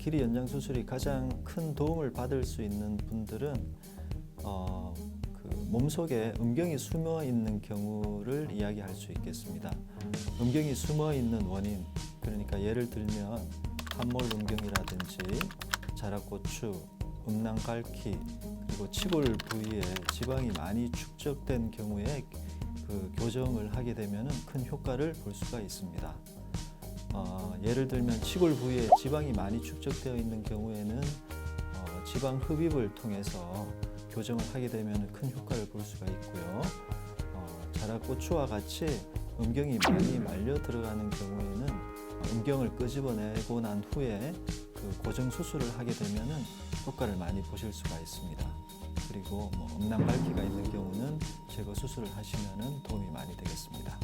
길이 연장 수술이 가장 큰 도움을 받을 수 있는 분들은 어, 그 몸속에 음경이 숨어 있는 경우를 이야기할 수 있겠습니다. 음경이 숨어 있는 원인 그러니까 예를 들면 함몰 음경이라든지 자라고추, 음낭갈퀴 그리고 치골 부위에 지방이 많이 축적된 경우에 그 교정을 하게 되면 큰 효과를 볼 수가 있습니다. 어, 예를 들면 치골 부위에 지방이 많이 축적되어 있는 경우에는 어, 지방 흡입을 통해서 교정을 하게 되면 큰 효과를 볼 수가 있고요. 어, 자라 고추와 같이 음경이 많이 말려 들어가는 경우에는 음경을 끄집어내고 난 후에 그 고정 수술을 하게 되면은 효과를 많이 보실 수가 있습니다. 그리고 뭐 음낭갈기가 있는 경우는 제거 수술을 하시면은 도움이 많이 되겠습니다.